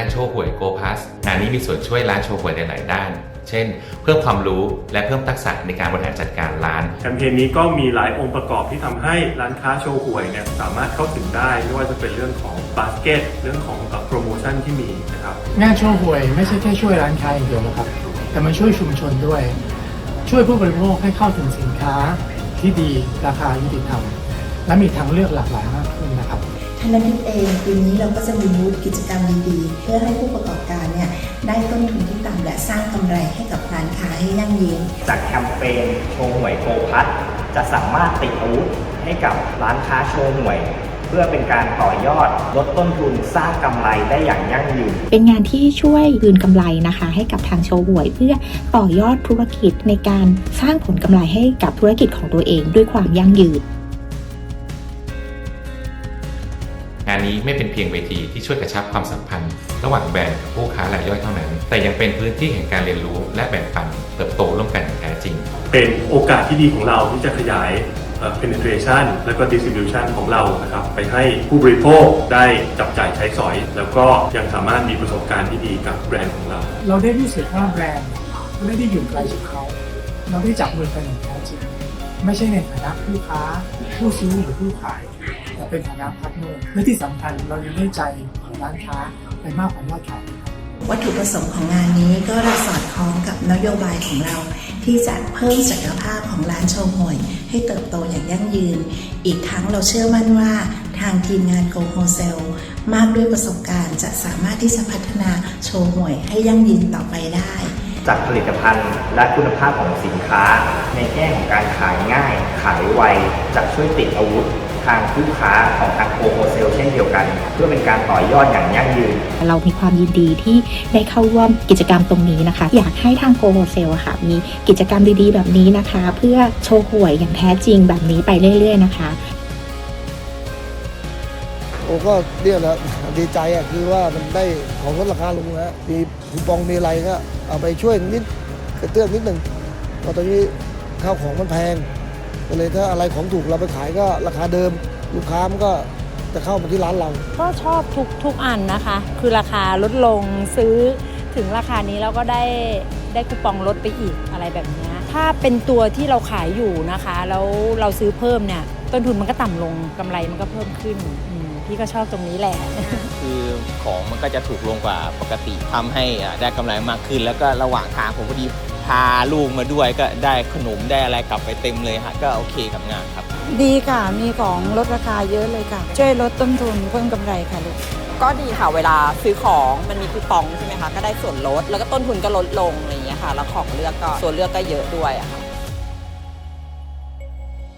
านโชว์หวยโกพัสงานนี้มีส่วนช่วยร้านโชว์หวยในหลายด้าน เช่น เพิ่มความรู้และเพิ่มทักษะในการบริหารจัดการร้าน แคมเปญนี้ก็มีหลายองค์ประกอบที่ทำให้ร้านค้าโชว์หวยเนี่ยสามารถเข้าถึงได้ไม่ว่าจะเป็นเรื่องของบาสเกตเรื่องของโปรโมชั่นที่มีนะครับ งานโชว์หวยไม่ใช่แค่ช่วยร้านค้าอย่างเดียวนะครับ แต่มันช่วยชุมชนด้วย ช่วยผู้บริโภคให้เข้าถึงสินค้าที่ดีราคายุติธรรม และมีทางเลือกหลากหลายมากขึ้นนะครับ ทางน้ำพริกเองปีนี้เราก็จะมีบูธกิจกรรมดีๆ เพื่อให้ผู้ประกอบการเนี่ยได้ต้นทุนที่ต่ำและสร้างกำไรให้กับร้านค้าให้ยั่งยืน จากแคมเปญโชว์หวยโกพัทจะสามารถติดอาวุธให้กับร้านค้าโชว์หวยเพื่อเป็นการต่อยอดลดต้นทุนสร้างกำไรได้อย่างยั่งยืน เป็นงานที่ช่วยคืนกำไรนะคะ ให้กับทางโชว์หวย เพื่อต่อยอดธุรกิจในการสร้างผลกำไรให้กับธุรกิจของตัวเองด้วยความยั่งยืน งานนี้ไม่เป็นเพียงเวทีที่ช่วยกระชับความสัมพันธ์ ระหว่างแบรนด์กับผู้ค้ารายย่อยเท่านั้น แต่ยังเป็นพื้นที่แห่งการเรียนรู้และแบ่งปันเติบโตร่วมกันอย่างแท้จริง เป็นโอกาสที่ดีของเราที่จะขยายเอ่อ penetration และก็ distribution ของเรานะครับ ไปให้ผู้บริโภคได้จับจ่ายใช้สอย แล้วก็ยังสามารถมีประสบการณ์ที่ดีกับแบรนด์ของเรา เราได้รู้สึกว่าแบรนด์ไม่ได้อยู่ไกลจากเขา เราได้จับมือกันอย่างแท้จริง ไม่ใช่ในฐานะผู้ค้า ผู้ซื้อหรือผู้ขาย แต่เป็นฐานะพาร์ทเนอร์และที่สำคัญเรายังได้ใจของร้านค้าไปมากกว่ายอดขายวัตถุประสงค์ของงานนี้ก็เรสอดคล้องกับนโยบายของเรา ที่จะเพิ่มศักยภาพของร้านโชว์หวยให้เติบโตอย่างยั่งยืน อีกทั้งเราเชื่อมั่นว่าทางทีมงานโกโฮเซลมากด้วยประสบการณ์จะสามารถที่จะพัฒนาโชว์หวยให้ยั่งยืนต่อไปได้ จากผลิตภัณฑ์และคุณภาพของสินค้า ในแง่ของการขายง่าย ขายไวจะช่วยติดอาวุธ ทางผู้ค้าของทางโคโฮเซลเช่นเดียวกัน เพื่อเป็นการต่อยอดอย่างยั่งยืน เรามีความยินดีที่ได้เข้าร่วมกิจกรรมตรงนี้นะคะ อยากให้ทางโกโฮเซลค่ะ มีกิจกรรมดีๆ แบบนี้นะคะ เพื่อโชว์หวยอย่างแท้จริงแบบนี้ไปเรื่อย ๆ นะคะโอ้ก็เนี่ยแหละดีใจอะคือว่ามันได้ของลดราคาลงนะมีคูปองมีอะไรก็เอาไปช่วยนิดกระเตื้องนิดหนึ่งเพราะตอนนี้ข้าวของมันแพง ก็เลยถ้าอะไรของถูกเราไปขายก็ราคาเดิม ลูกค้ามันก็จะเข้ามาที่ร้านเรา ก็ชอบทุกทุกอันนะคะ คือราคาลดลงซื้อถึงราคานี้แล้วก็ได้ได้คูปองลดไปอีกอะไรแบบเนี้ยถ้าเป็นตัวที่เราขายอยู่นะคะ แล้วเราซื้อเพิ่มเนี่ยต้นทุนมันก็ต่ำลงกำไรมันก็เพิ่มขึ้นอืมพี่ก็ชอบตรงนี้แหละ คือของมันก็จะถูกลงกว่าปกติทำให้อ่าได้กำไรมากขึ้น แล้วก็ระหว่างทางผมพอดีพาลูกมาด้วยก็ได้ขนมได้อะไรกลับไปเต็มเลยฮะก็โอเคกับงานครับ ดีค่ะมีของลดราคาเยอะเลยค่ะ ช่วยลดต้นทุนเพิ่มกำไรค่ะลูกก็ดีค่ะเวลาซื้อของมันมีคูปองใช่ไหมคะก็ได้ส่วนลดแล้วก็ต้นทุนก็ลดลงอะไรอย่างเงี้ยค่ะแล้วของเลือกก็ตัวเลือกก็เยอะด้วยอะค่ะ